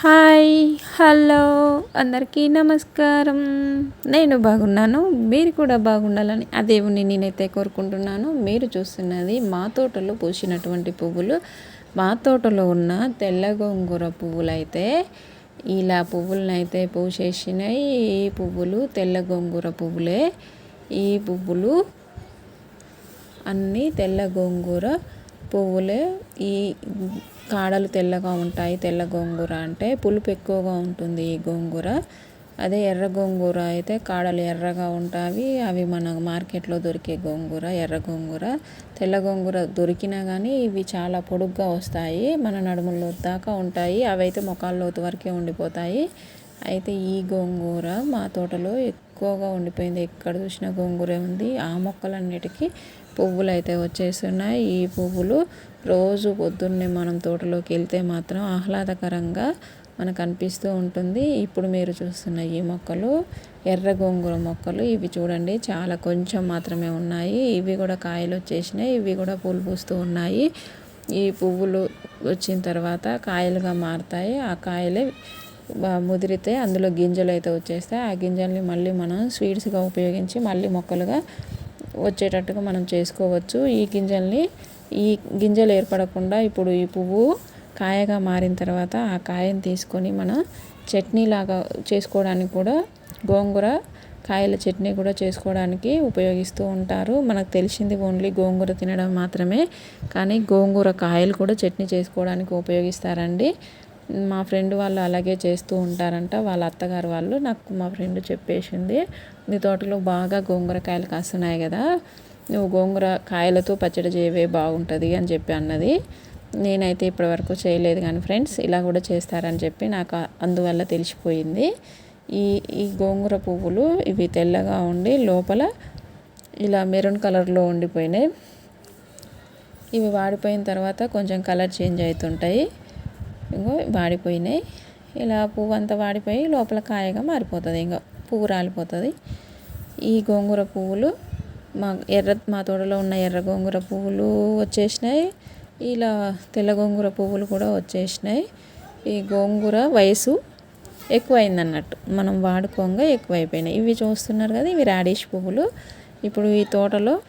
Hi hello అందరికీ నమస్కారం. నేను బాగున్నాను మీరు కూడా బాగుండాలని ఆ దేవుణ్ణి నేనైతే కోరుకుంటున్నాను. మీరు చూస్తున్నది మా తోటలో పూసినటువంటి పువ్వులు. మా తోటలో ఉన్న తెల్ల గోంగూర పువ్వులు అయితే ఇలా పువ్వులను అయితే పూసేసినాయి. ఈ పువ్వులు తెల్ల గోంగూర పువ్వులే. ఈ పువ్వులు అన్నీ తెల్ల గోంగూర పువ్వులే ఈ కాడలు తెల్లగా ఉంటాయి తెల్ల గోంగూర అంటే పులుపు ఎక్కువగా ఉంటుంది ఈ గోంగూర. అదే ఎర్ర గోంగూర అయితే కాడలు ఎర్రగా ఉంటాయి అవి మన మార్కెట్లో దొరికే గోంగూర ఎర్ర గోంగూర. తెల్ల గోంగూర దొరికినా కానీ ఇవి చాలా పొడుగ్గా వస్తాయి మన నడుముల్లో దాకా ఉంటాయి అవి అయితే లోతు వరకే ఉండిపోతాయి. అయితే ఈ గోంగూర మా తోటలో ఎక్కువగా ఉండిపోయింది. ఎక్కడ చూసినా గోంగూరే ఉంది. ఆ మొక్కలన్నిటికీ పువ్వులు అయితే వచ్చేస్తున్నాయి. ఈ పువ్వులు రోజు పొద్దున్నే మనం తోటలోకి వెళ్తే మాత్రం ఆహ్లాదకరంగా మనకు అనిపిస్తూ ఉంటుంది. ఇప్పుడు మీరు చూస్తున్న ఈ మొక్కలు ఎర్ర గోంగూర మొక్కలు ఇవి చూడండి. చాలా కొంచెం మాత్రమే ఉన్నాయి. ఇవి కూడా కాయలు వచ్చేసినాయి. ఇవి కూడా పూలు పూస్తూ ఉన్నాయి. ఈ పువ్వులు వచ్చిన తర్వాత కాయలుగా మారుతాయి. ఆ కాయలే ముదిరితే అందులో గింజలు అయితే వచ్చేస్తాయి. ఆ గింజల్ని మళ్ళీ మనం స్వీట్స్గా ఉపయోగించి మళ్ళీ మొక్కలుగా వచ్చేటట్టుగా మనం చేసుకోవచ్చు. ఈ గింజల్ని ఈ గింజలు ఏర్పడకుండా ఇప్పుడు ఈ పువ్వు కాయగా మారిన తర్వాత ఆ కాయను తీసుకొని మనం చట్నీ లాగా చేసుకోవడానికి కూడా గోంగూర కాయల చట్నీ కూడా చేసుకోవడానికి ఉపయోగిస్తూ ఉంటారు. మనకు తెలిసింది ఓన్లీ గోంగూర తినడం మాత్రమే కానీ గోంగూర కాయలు కూడా చట్నీ చేసుకోవడానికి ఉపయోగిస్తారండి. మా ఫ్రెండ్ వాళ్ళు అలాగే చేస్తూ ఉంటారంట. వాళ్ళ అత్తగారు వాళ్ళు నాకు మా ఫ్రెండ్ చెప్పేసింది నీ తోటలో బాగా గోంగూర కాయలు కాస్తున్నాయి కదా నువ్వు గోంగూర కాయలతో పచ్చడి చేయవే బాగుంటుంది అని చెప్పి అన్నది. నేనైతే ఇప్పటివరకు చేయలేదు కానీ ఫ్రెండ్స్ ఇలా కూడా చేస్తారని చెప్పి నాకు అందువల్ల తెలిసిపోయింది. ఈ ఈ గోంగూర పువ్వులు ఇవి తెల్లగా ఉండి లోపల ఇలా మెరూన్ కలర్లో ఉండిపోయినాయి. ఇవి వాడిపోయిన తర్వాత కొంచెం కలర్ చేంజ్ అవుతుంటాయి. ఇంకో వాడిపోయినాయి. ఇలా పువ్వు అంతా వాడిపోయి లోపల కాయగా మారిపోతుంది. ఇంకా పువ్వు రాలిపోతుంది. ఈ గోంగూర పువ్వులు మా ఎర్ర మా తోటలో ఉన్న ఎర్ర గోంగూర పువ్వులు వచ్చేసినాయి. ఇలా తెల్ల గోంగూర పువ్వులు కూడా వచ్చేసినాయి. ఈ గోంగూర వయసు ఎక్కువైంది అన్నట్టు మనం వాడుకోగా ఎక్కువైపోయినాయి. ఇవి చూస్తున్నారు కదా ఇవి రాడిష్ పువ్వులు. ఇప్పుడు ఈ తోటలో